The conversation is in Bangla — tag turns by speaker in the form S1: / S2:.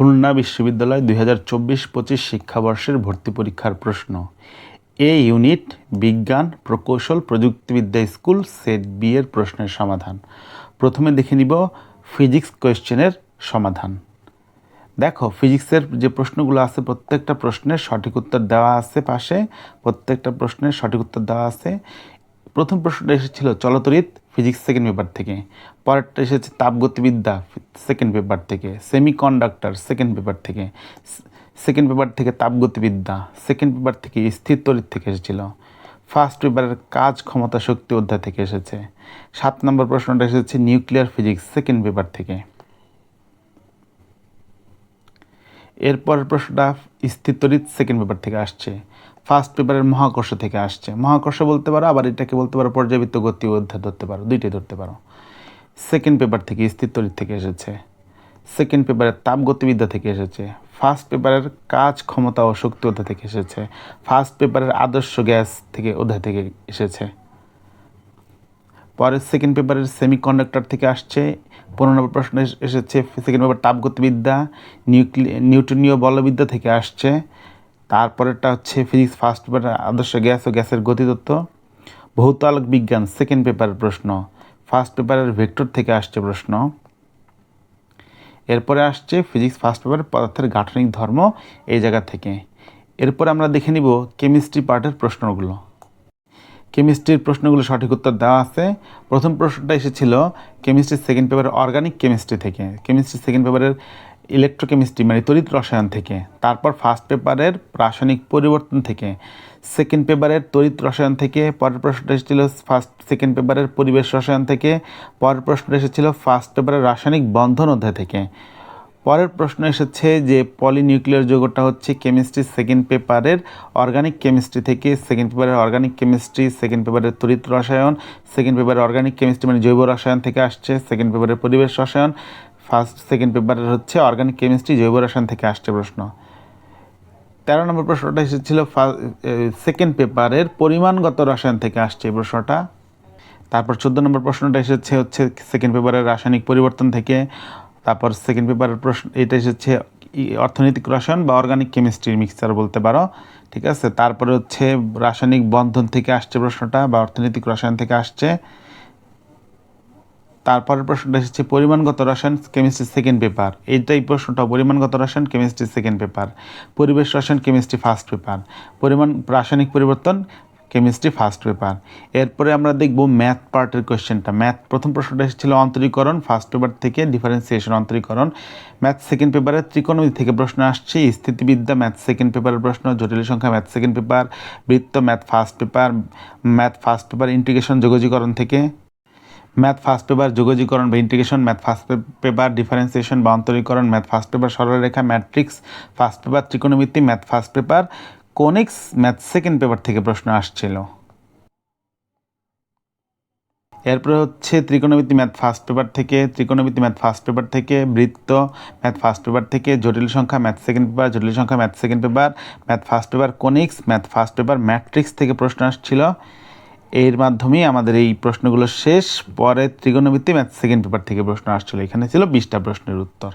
S1: খুলনা বিশ্ববিদ্যালয় দুই হাজার চব্বিশ পঁচিশ শিক্ষাবর্ষের ভর্তি পরীক্ষার প্রশ্ন। এ ইউনিট বিজ্ঞান, প্রকৌশল, প্রযুক্তিবিদ্যা স্কুল, সেট বি এর প্রশ্নের সমাধান। প্রথমে দেখে নিব ফিজিক্স কোয়েশ্চেনের সমাধান। দেখো, ফিজিক্সের যে প্রশ্নগুলো আছে, প্রত্যেকটা প্রশ্নের সঠিক উত্তর দেওয়া আছে পাশে, প্রত্যেকটা প্রশ্নের সঠিক উত্তর দেওয়া আছে। প্রথম প্রশ্নটা এসেছিল চলতরিৎ ফিজিক্স সেকেন্ড পেপার থেকে। পরেরটা এসেছে তাপগতিবিদ্যা সেকেন্ড পেপার থেকে। সেমি কন্ডাক্টর সেকেন্ড পেপার থেকে। সেকেন্ড পেপার থেকে তাপগতিবিদ্যা সেকেন্ড পেপার থেকে স্থির তড়িৎ থেকে এসেছিল। ফার্স্ট পেপারের কাজ ক্ষমতা শক্তি অধ্যায় থেকে এসেছে। সাত নম্বর প্রশ্নটা এসেছে নিউক্লিয়ার ফিজিক্স সেকেন্ড পেপার থেকে। এরপরের প্রশ্নটা স্থিতরিত সেকেন্ড পেপার থেকে আসছে। ফার্স্ট পেপারের মহাকর্ষ থেকে আসছে। মহাকর্ষ বলতে পারো, আবার এটাকে বলতে পারো পর্যাবৃত্ত গতি অধ্যায় ধরতে পারো, দুইটাই ধরতে পারো। সেকেন্ড পেপার থেকে স্থিতরিত থেকে এসেছে। সেকেন্ড পেপারের তাপগতিবিদ্যা থেকে এসেছে। ফার্স্ট পেপারের কাজ ক্ষমতা ও শক্তি অধ্যায় থেকে এসেছে। ফার্স্ট পেপারের আদর্শ গ্যাস থেকে অধ্যায় থেকে এসেছে। পরের সেকেন্ড পেপারের সেমি কন্ডাক্টর থেকে আসছে। পনেরো নম্বর প্রশ্ন এসেছে সেকেন্ড পেপার তাপগতিবিদ্যা নিউক্লি নিউটনীয় বলবিদ্যা থেকে আসছে। তারপরেরটা হচ্ছে ফিজিক্স ফার্স্ট পেপার আদর্শ গ্যাস ও গ্যাসের গতিতত্ত্ব। ভৌতালোক বিজ্ঞান সেকেন্ড পেপারের প্রশ্ন। ফার্স্ট পেপারের ভেক্টর থেকে আসছে প্রশ্ন। এরপরে আসছে ফিজিক্স ফার্স্ট পেপার পদার্থের গাঠনিক ধর্ম এই জায়গা থেকে। এরপরে আমরা দেখে নিব কেমিস্ট্রি পার্টের প্রশ্নগুলো। কেমিস্ট্রির প্রশ্নগুলো সঠিক উত্তর দেওয়া আছে। প্রথম প্রশ্নটা এসেছিল কেমিস্ট্রির সেকেন্ড পেপারের অর্গানিক কেমিস্ট্রি থেকে। কেমিস্ট্রি সেকেন্ড পেপারের ইলেকট্রোকেমিস্ট্রি মানে তড়িৎ রসায়ন থেকে। তারপর ফার্স্ট পেপারের রাসায়নিক পরিবর্তন থেকে। সেকেন্ড পেপারের তড়িৎ রসায়ন থেকে। পরের প্রশ্নটা এসেছিল ফার্স্ট সেকেন্ড পেপারের পরিবেশ রসায়ন থেকে। পরের প্রশ্নটা এসেছিল ফার্স্ট পেপারের রাসায়নিক বন্ধন অধ্যায় থেকে। পরের প্রশ্ন এসেছে যে পলিনিউক্লিয়ার যৌগটা হচ্ছে কেমিস্ট্রি সেকেন্ড পেপারের অর্গানিক কেমিস্ট্রি থেকে সেকেন্ড পেপারের অর্গানিক কেমিস্ট্রি, সেকেন্ড পেপারের তড়িৎ রসায়ন, সেকেন্ড পেপারের অর্গানিক কেমিস্ট্রি মানে জৈব রসায়ন থেকে আসছে, সেকেন্ড পেপারের পরিবেশ রসায়ন, ফার্স্ট, সেকেন্ড পেপারের হচ্ছে অর্গানিক কেমিস্ট্রি, জৈব রসায়ন থেকে আসছে প্রশ্ন। তেরো নম্বর প্রশ্নটা এসেছিল সেকেন্ড পেপারের পরিমাণগত রসায়ন থেকে আসছে এই প্রশ্নটা। তারপর চোদ্দ নম্বর প্রশ্নটা এসেছে হচ্ছে সেকেন্ড পেপারের রাসায়নিক পরিবর্তন থেকে তারপর সেকেন্ড পেপারের প্রশ্ন, এটা এসেছে অর্থনৈতিক রসায়ন বা অর্গানিক কেমিস্ট্রির মিক্সচার বলতে পারো, ঠিক আছে? তারপরে হচ্ছে রাসায়নিক বন্ধন থেকে আসছে প্রশ্নটা বা অর্থনৈতিক রসায়ন থেকে আসছে। তারপরের প্রশ্নটা এসেছে পরিমাণগত রসায়ন কেমিস্ট্রি সেকেন্ড পেপার এইটাই প্রশ্নটা পরিমাণগত রসায়ন কেমিস্ট্রি সেকেন্ড পেপার পরিবেশ রসায়ন কেমিস্ট্রি ফার্স্ট পেপার পরিমাণ, রাসায়নিক পরিবর্তন কেমিস্ট্রি ফার্স্ট পেপার এরপরে আমরা দেখব ম্যাথ পার্টের কোয়েশ্চেনটা ম্যাথ প্রথম প্রশ্নটা এসেছিল অন্তরীকরণ ফার্স্ট পেপার থেকে ডিফারেন্সিয়েশন অন্তরীকরণ। ম্যাথ সেকেন্ড পেপারে ত্রিকোণমিতি থেকে প্রশ্ন আসছে, স্থিতিবিদ্যা ম্যাথ সেকেন্ড পেপারের প্রশ্ন, জটিল সংখ্যা ম্যাথ সেকেন্ড পেপার বৃত্ত math first paper math first paper integration যোগজীকরণ থেকে। ম্যাথ ফার্স্ট পেপার যোগজীকরণ বা integration math first paper differentiation বা অন্তরীকরণ ম্যাথ ফার্স্ট পেপার সরলরেখা ম্যাট্রিক্স ফার্স্ট পেপার ত্রিকোণমিতি math first paper conics math second paper থেকে প্রশ্ন আসছিল। এরপরে হচ্ছে ত্রিকোণমিতি ম্যাথ ফার্স্ট পেপার থেকে, ত্রিকোণমিতি ম্যাথ ফার্স্ট পেপার থেকে, বৃত্ত ম্যাথ ফার্স্ট পেপার থেকে, জটিল সংখ্যা ম্যাথ সেকেন্ড পেপার, জটিল সংখ্যা math second paper, math first paper, conics math first paper, matrix থেকে প্রশ্ন আসছিল। এর মাধ্যমেই আমাদের এই প্রশ্নগুলো শেষ, পরে ত্রিকোণমিতি ম্যাথ সেকেন্ড পেপার থেকে প্রশ্ন আসছিল। এখানে ছিল বিশটা প্রশ্নের উত্তর।